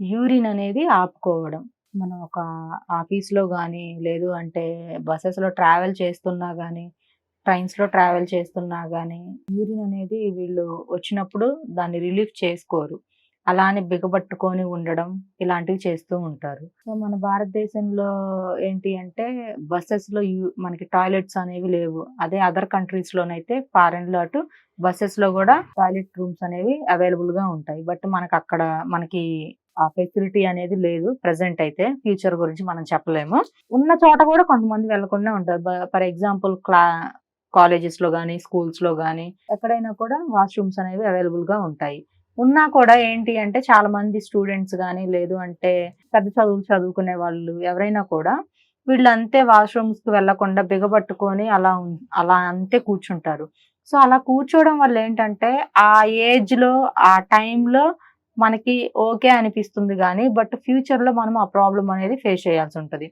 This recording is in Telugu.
యూరిన్ అనేది ఆపుకోవడం. మనం ఒక ఆఫీస్లో కానీ లేదు అంటే బస్సెస్లో ట్రావెల్ చేస్తున్నా కానీ ట్రైన్స్లో ట్రావెల్ చేస్తున్నా కానీ యూరిన్ అనేది వీళ్ళు వచ్చినప్పుడు దాన్ని రిలీఫ్ చేసుకోరు. అలానే బిగబట్టుకొని ఉండడం ఇలాంటివి చేస్తూ ఉంటారు. సో మన భారతదేశంలో ఏంటి అంటే బస్సెస్లో యూ మనకి టాయిలెట్స్ అనేవి లేవు. అదే అదర్ కంట్రీస్లోనైతే ఫారెన్లో అటు బస్సెస్లో కూడా టాయిలెట్ రూమ్స్ అనేవి అవైలబుల్గా ఉంటాయి. బట్ మనకు అక్కడ మనకి ఆ ఫెసిలిటీ అనేది లేదు ప్రజెంట్ అయితే ఫ్యూచర్ గురించి మనం చెప్పలేము. ఉన్న చోట కూడా కొంతమంది వెళ్ళకుండా ఉంటారు. ఫర్ ఎగ్జాంపుల్ క్లా కాలేజెస్లో కానీ స్కూల్స్లో కానీ ఎక్కడైనా కూడా వాష్రూమ్స్ అనేవి అవైలబుల్గా ఉంటాయి. ఉన్నా కూడా ఏంటి అంటే చాలా మంది స్టూడెంట్స్ కానీ లేదు అంటే పెద్ద చదువులు చదువుకునే వాళ్ళు ఎవరైనా కూడా వీళ్ళు అంతే వాష్రూమ్స్కి వెళ్ళకుండా బిగబట్టుకొని అలా అలా అంతే కూర్చుంటారు. సో అలా కూర్చోవడం వల్ల ఏంటంటే ఆ ఏజ్లో ఆ టైంలో మనకి ఓకే అనిపిస్తుంది కానీ బట్ ఫ్యూచర్లో మనం ఆ ప్రాబ్లం అనేది ఫేస్ చేయాల్సి ఉంటుంది.